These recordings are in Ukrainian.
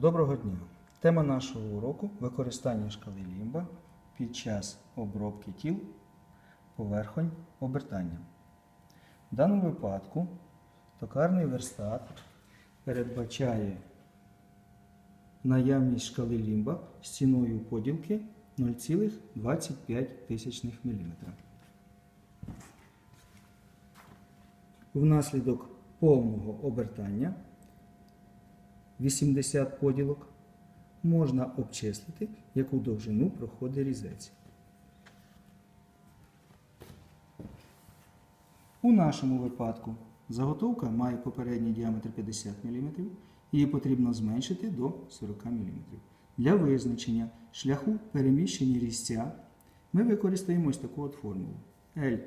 Доброго дня! Тема нашого уроку використання шкали лімба під час обробки тіл поверхонь обертання. В даному випадку токарний верстат передбачає наявність шкали лімба з ціною поділки 0,25 мм. Внаслідок повного обертання 80 поділок можна обчислити, яку довжину проходить різець. У нашому випадку заготовка має попередній діаметр 50 мм, її потрібно зменшити до 40 мм. Для визначення шляху переміщення різця ми використаємо ось таку от формулу. L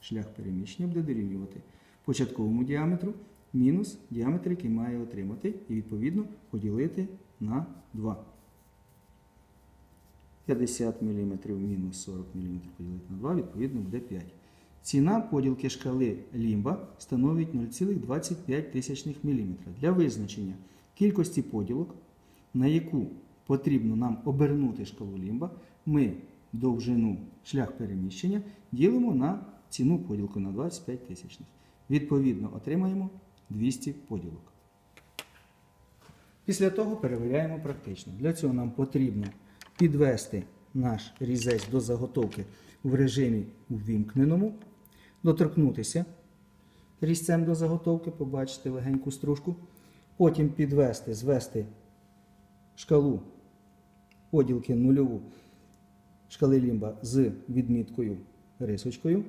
шлях переміщення буде дорівнювати початковому діаметру мінус діаметр, який має отримати, і відповідно поділити на 2. 50 мм мінус 40 мм поділити на 2, відповідно буде 5. Ціна поділки шкали лімба становить 0,25 мм. Для визначення кількості поділок, на яку потрібно нам обернути шкалу лімба, ми довжину шлях переміщення ділимо на ціну поділку на 25 тисячних. Відповідно, отримаємо 200 поділок. Після того перевіряємо практично. Для цього нам потрібно підвести наш різець до заготовки в режимі увімкненому, доторкнутися різцем до заготовки, побачити легеньку стружку. Потім підвести, звести шкалу поділки нульову шкали лімба з відміткою рисочкою.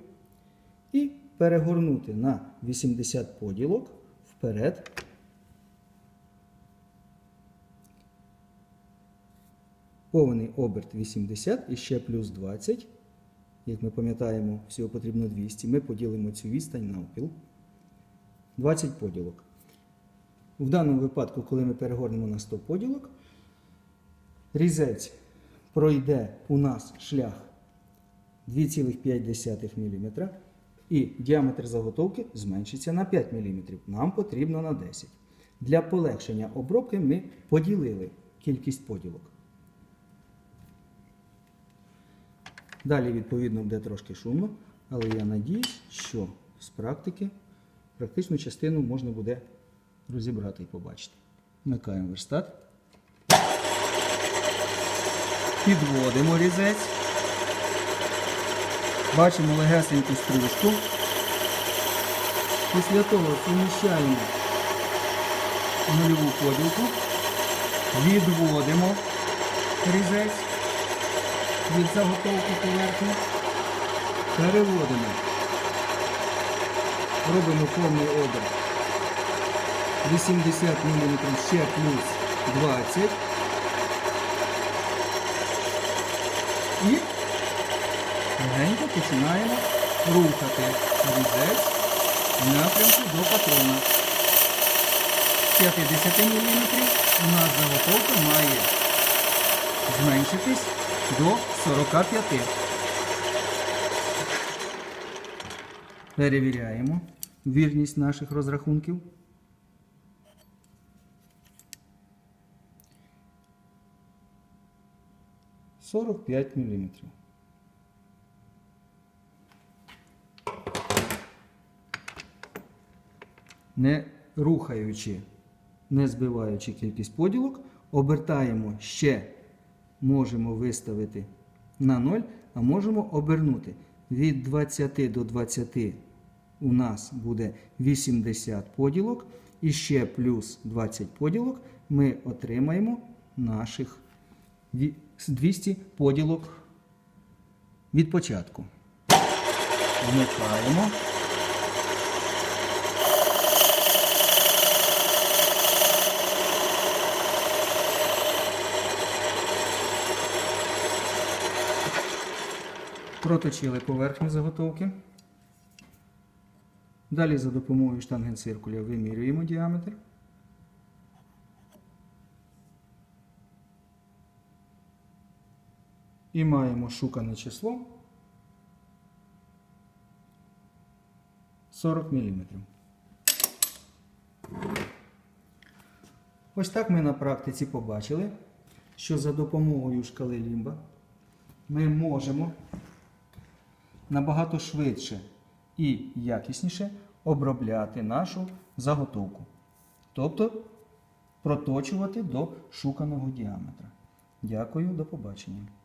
І перегорнути на 80 поділок вперед. Повний оберт 80 і ще плюс 20. Як ми пам'ятаємо, всього потрібно 200. Ми поділимо цю відстань навпіл. 20 поділок. В даному випадку, коли ми перегорнемо на 100 поділок, різець пройде у нас шлях 2,5 мм і діаметр заготовки зменшиться на 5 мм. Нам потрібно на 10. Для полегшення обробки ми поділили кількість поділок. Далі, відповідно, буде трошки шумно, але я надіюсь, що з практики практичну частину можна буде розібрати і побачити. Вмикаємо верстат. Підводимо різець. Бачимо легесеньку стружку. Після того суміщаємо нульову поділку, відводимо різець від заготовки поверхні, переводимо, робимо повний оберт 80 мм ще плюс 20 і починаємо рухати різець напрямку до патрона. З 50 мм у нас заготовка має зменшитись до 45. Перевіряємо вірність наших розрахунків. Сорок п'ять міліметрів. Не рухаючи, не збиваючи кількість поділок, обертаємо ще можемо виставити на 0, а можемо обернути. Від 20 до 20 у нас буде 80 поділок. І ще плюс 20 поділок ми отримаємо наших 200 поділок від початку. Вмикаємо. Проточили поверхню заготовки. Далі за допомогою штангенциркуля вимірюємо діаметр. І маємо шукане число 40 мм. Ось так ми на практиці побачили, що за допомогою шкали Лімба ми можемо набагато швидше і якісніше обробляти нашу заготовку. Тобто проточувати до шуканого діаметра. Дякую, до побачення.